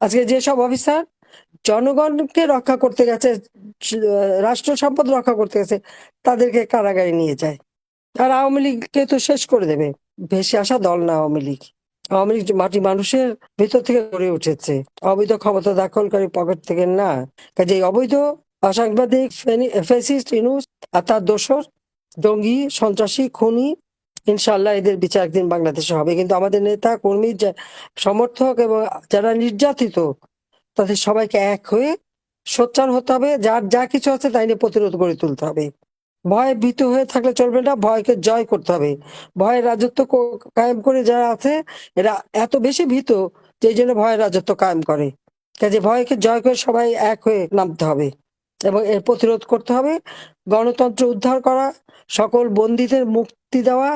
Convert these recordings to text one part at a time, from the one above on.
আজকে যেসব অফিসার জনগণকে রক্ষা করতে গেছে, রাষ্ট্র সম্পদ রক্ষা করতে গেছে, তাদেরকে কারাগারে নিয়ে যায়। আর আওয়ামী লীগকে তো শেষ করে দেবে। ভেসে আসা দল না আওয়ামী লীগ। আওয়ামী লীগ মাটি মানুষের ভিতর থেকে গড়ে উঠেছে। অবৈধ ক্ষমতা দখলকারী পকেট থেকে না। কাজে অবৈধ, অসাংবাদিক ফেসিস্ট ইনুস আর তার দোসর জঙ্গি, সন্ত্রাসী, খুনি ইনশাল্লাহ এদের বিচার একদিন বাংলাদেশে হবে। কিন্তু আমাদের নেতা, কর্মী সমর্থক এবং যারা নির্যাতিত, তাদের সবাইকে এক হয়ে সোচ্চার হতে হবে। যার যা কিছু আছে তাই নিয়ে প্রতিরোধ গড়ে তুলতে হবে। ভয় ভীত হয়ে থাকলে চলবে না, ভয়কে জয় করতে হবে। ভয়ের রাজত্ব কায়েম করে যারা আছে, এরা এত বেশি ভীত যে জন্য ভয়ের রাজত্ব কায়েম করে। কাজে ভয়কে জয় করে সবাই এক হয়ে নামতে হবে। এবং এর প্রতিরোধ করতে হবে। গণতন্ত্র উদ্ধার করা, সকল বন্দীদের মুক্তি দেওয়া,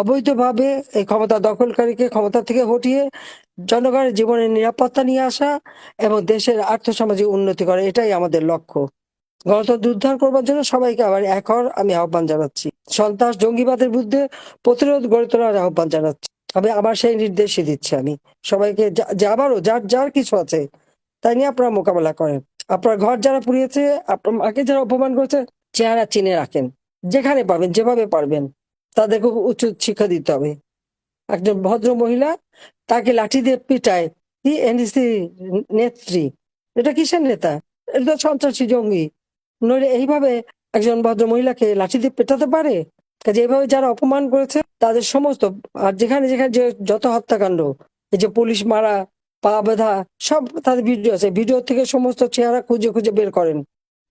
অবৈধভাবে এই ক্ষমতা দখলকারীকে ক্ষমতা থেকে হটিয়ে জনগণের জীবনের নিরাপত্তা নিয়ে আসা এবং দেশের আর্থসামাজিক উন্নতি করা, এটাই আমাদের লক্ষ্য। গণতন্ত্র উদ্ধার করবার জন্য সবাইকে আবার হওয়ার আমি আহ্বান জানাচ্ছি। সন্ত্রাস, জঙ্গিবাদের বিরুদ্ধে প্রতিরোধ গড়ে তোলার আহ্বান জানাচ্ছি। আমি আবার সেই নির্দেশই দিচ্ছি আমি। সবাইকে আবারও, যার যার কিছু আছে তাই নিয়ে আপনারা মোকাবেলা করেন। আপনার ঘর যারা পুড়িয়েছে আপনার মাকে যারা অপমান করেছে, চেহারা চিনে রাখেন। যেখানে পাবেন, যেভাবে পারবেন তাদেরকে উচ্চ শিক্ষা দিতে হবে। একজন ভদ্র মহিলা তাকে লাঠি দিয়ে পিটায়, কি এনডিসি নেত্রী? এটা কিসের নেতা? এটা তো সন্ত্রাসী জঙ্গি। নইলে এইভাবে একজন ভদ্র মহিলাকে লাঠি দিয়ে পেটাতে পারে? কাজে এইভাবে যারা অপমান করেছে, তাদের সমস্ত, আর যেখানে যেখানে যে যত হত্যাকাণ্ড, এই যে পুলিশ মারা পা বাঁধা সব তাদের ভিডিও আছে। ভিডিও থেকে সমস্ত চেহারা খুঁজে খুঁজে বের করেন।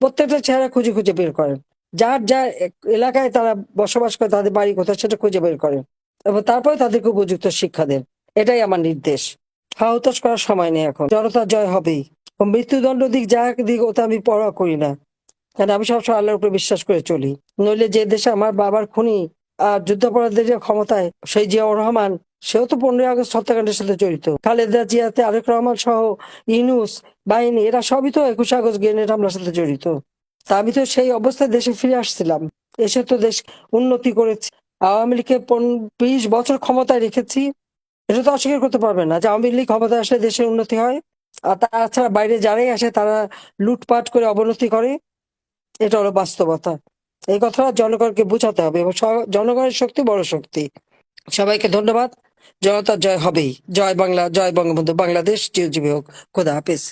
প্রত্যেকটা চেহারা খুঁজে খুঁজে বের করেন। যার যার এলাকায় তারা বসবাস করে, তাদের বাড়ি কোথায় সেটা খুঁজে বের করেন। এবং তারপরে তাদেরকে উপযুক্ত শিক্ষা দেন। এটাই আমার নির্দেশ। হাহুতাশ করার সময় নেই এখন। জনতা জয় হবেই। মৃত্যুদণ্ড দিক, যা দিক ওটা আমি পড়া করি না। কারণ আমি সবসময় আল্লাহর উপরে বিশ্বাস করে চলি। নইলে যে দেশে আমার বাবার খুনি আর যুদ্ধাপরাধীদের যে ক্ষমতায়, সেই জিয়াউর রহমান সেও তো পনেরোই আগস্ট হত্যাকাণ্ডের সাথে জড়িত। খালেদা জিয়াতে আরেক রহমান সহ ইনুস, বাহিনী, এরা সবই তো একুশে আগস্ট গ্রেনেড হামলার সাথে জড়িত। তা আমি তো সেই অবস্থায় দেশে ফিরে আসছিলাম। এসে তো দেশ উন্নতি করেছি। আওয়ামী লীগকে বিশ বছর ক্ষমতায় রেখেছি, এটা তো অস্বীকার করতে পারবে না যে আওয়ামী লীগ ক্ষমতায় আসলে দেশের উন্নতি হয়। আর তাছাড়া বাইরে যারাই আসে, তারা লুটপাট করে অবনতি করে। এটা হলো বাস্তবতা। এই কথাটা জনগণকে বোঝাতে হবে এবং জনগণের শক্তি বড় শক্তি। সবাইকে ধন্যবাদ। জনতার জয় হবেই। জয় বাংলা জয় বঙ্গবন্ধু। বাংলাদেশ চিরজীবী হোক। খোদা হাফিজ।